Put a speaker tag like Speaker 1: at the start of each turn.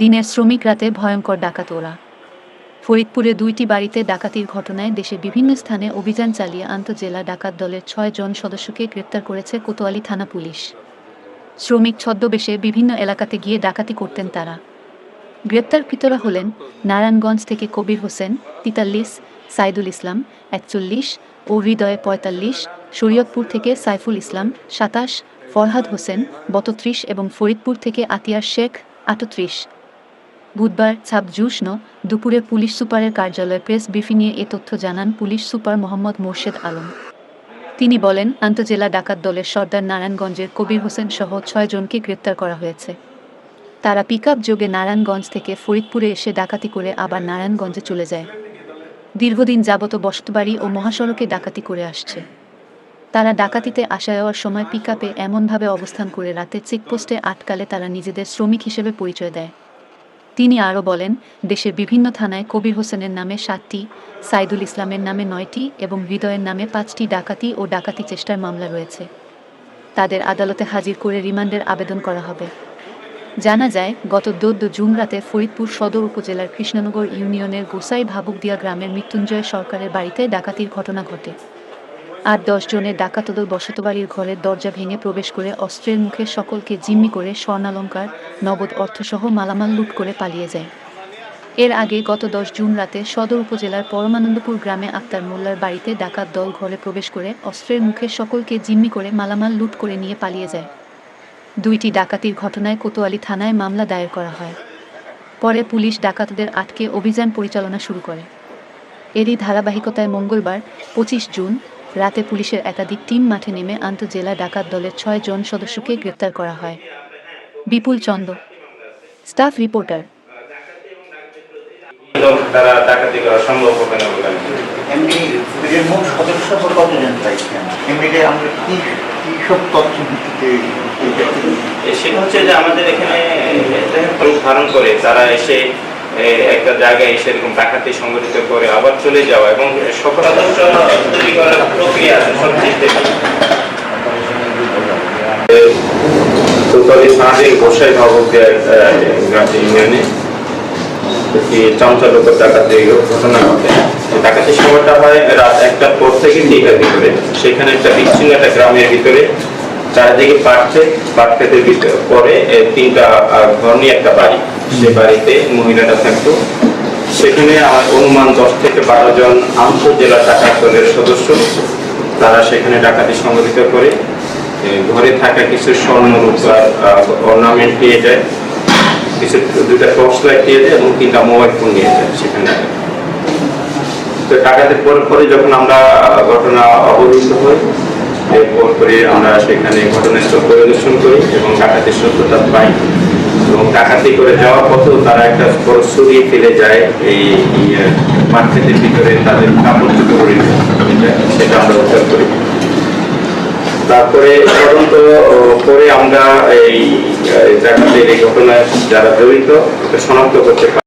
Speaker 1: দিনের শ্রমিক রাতে ভয়ঙ্কর ডাকাত ওরা। ফরিদপুরে দুইটি বাড়িতে ডাকাতির ঘটনায় দেশের বিভিন্ন স্থানে অভিযান চালিয়ে আন্তজেলা ডাকাত দলের ছয় জন সদস্যকে গ্রেপ্তার করেছে কোতোয়ালি থানা পুলিশ। শ্রমিক ছদ্মবেশে বিভিন্ন এলাকাতে গিয়ে ডাকাতি করতেন তারা। গ্রেপ্তারকৃতরা হলেন নারায়ণগঞ্জ থেকে কবির হোসেন, তিতাল্লিশ, সাইদুল ইসলাম, একচল্লিশ ও হৃদয়ে পঁয়তাল্লিশ, শরীয়তপুর থেকে সাইফুল ইসলাম, সাতাশ, ফরহাদ হোসেন বতত্রিশ এবং ফরিদপুর থেকে আতিয়ার শেখ, আটত্রিশ। বুধবার ছাব জুষ্ণ দুপুরে পুলিশ সুপারের কার্যালয়ে প্রেস ব্রিফিংয়ে এ তথ্য জানান পুলিশ সুপার মোহাম্মদ মোর্শেদ আলম। তিনি বলেন, আন্তজেলা ডাকাত দলের সর্দার নারায়ণগঞ্জের কবির হোসেন সহ ছয় জনকে গ্রেপ্তার করা হয়েছে। তারা পিকআপ যোগে নারায়ণগঞ্জ থেকে ফরিদপুরে এসে ডাকাতি করে আবার নারায়ণগঞ্জে চলে যায়। দীর্ঘদিন যাবত বসতবাড়ি ও মহাসড়কে ডাকাতি করে আসছে। তারা ডাকাতিতে আসা যাওয়ার সময় পিকআপে এমনভাবে অবস্থান করে রাতে চেকপোস্টে আটকালে তারা নিজেদের শ্রমিক হিসেবে পরিচয় দেয়। তিনি আরও বলেন, দেশের বিভিন্ন থানায় কবির হোসেনের নামে সাতটি, সাইদুল ইসলামের নামে নয়টি এবং হৃদয়ের নামে পাঁচটি ডাকাতি ও ডাকাতি চেষ্টার মামলা রয়েছে। তাদের আদালতে হাজির করে রিমান্ডের আবেদন করা হবে। জানা যায়, গত দোদ্দ জুন রাতে ফরিদপুর সদর উপজেলার কৃষ্ণনগর ইউনিয়নের গোসাই ভাবুকদিয়া গ্রামের মৃত্যুঞ্জয় সরকারের বাড়িতে ডাকাতির ঘটনা ঘটে। আর দশ জনের ডাকাতদল বসতবাড়ির ঘরের দরজা ভেঙে প্রবেশ করে অস্ত্রের মুখে সকলকে জিম্মি করে স্বর্ণালঙ্কার, নগদ অর্থসহ মালামাল লুট করে পালিয়ে যায়। এর আগে গত দশ জুন রাতে সদর উপজেলার পরমানন্দপুর গ্রামে আক্তার মোল্লার বাড়িতে ডাকাত দল ঘরে প্রবেশ করে অস্ত্রের মুখে সকলকে জিম্মি করে মালামাল লুট করে নিয়ে পালিয়ে যায়। দুইটি ডাকাতির ঘটনায় কোতোয়ালি থানায় মামলা দায়ের করা হয়। পরে পুলিশ ডাকাতদের আটকে অভিযান পরিচালনা শুরু করে। এরই ধারাবাহিকতায় মঙ্গলবার, পঁচিশ জুন রাতে পুলিশের একাধিক টিম মাঠে নেমে আন্তজেলা ডাকাত দলের ছয় জন সদস্যকে গ্রেপ্তার করা হয় বিপুল চন্দ স্টাফ রিপোর্টার
Speaker 2: দল ডাকাতি করা সম্ভব হবে না বলে আমি করি।
Speaker 3: এমনি মোট সদস্য কতজন পাইছেন এমনিতে আমরা কি কি সব তথ্য ভিত্তিতে এইটা করি?
Speaker 2: এ সেটা হচ্ছে যে আমাদের এখানে ধারণ করে তারা এসে একটা জায়গায় এসে এরকম ডাকাতি সংগঠিত করে আবার চলে যাওয়া এবং সকল আদর্শ তৈরি করার প্রক্রিয়া আছে, সব ঘটে। ডাকাতির সময়টা হয় রাত পর থেকে ভিতরে। সেখানে একটা বিচ্ছিন্ন একটা গ্রামের ভিতরে। চারিদিকে পাট ক্ষেতের ভিতরে। পরে তিনটা ঘর নিয়ে একটা বাড়ি। সে বাড়িতে মহিলাটা থাকতো, সেখানে আমার অনুমান দশ থেকে বারো জন আন্তঃজেলা ডাকাত দলের সদস্য, তারা সেখানে ডাকাতি সংগঠিত করে ঘরে থাকা কিছু স্বর্ণ রূপার অর্নামেন্ট নিয়ে যায়, কিছু দুটা টর্চ লাইট দিয়ে যায় এবং তিনটা মোবাইল ফোন নিয়ে যায় সেখানে। তো টাকাতে পরে পরে যখন আমরা ঘটনা অবহিত হই, এরপর করে আমরা সেখানে ঘটনাস্থল পরিদর্শন করি এবং ডাকাতের সত্যতা পাই। এবং ডাকাতি করে যাওয়ার পথেও তারা একটা বড় সরিয়ে ফেলে যায় এই মার্কেটের ভিতরে তাদের কাপড় চোপড় সেটা আমরা উদ্ধার করি। তারপরে তদন্ত করে আমরা এই আহ, এই ঘটনায় যারা জড়িত শনাক্ত করতে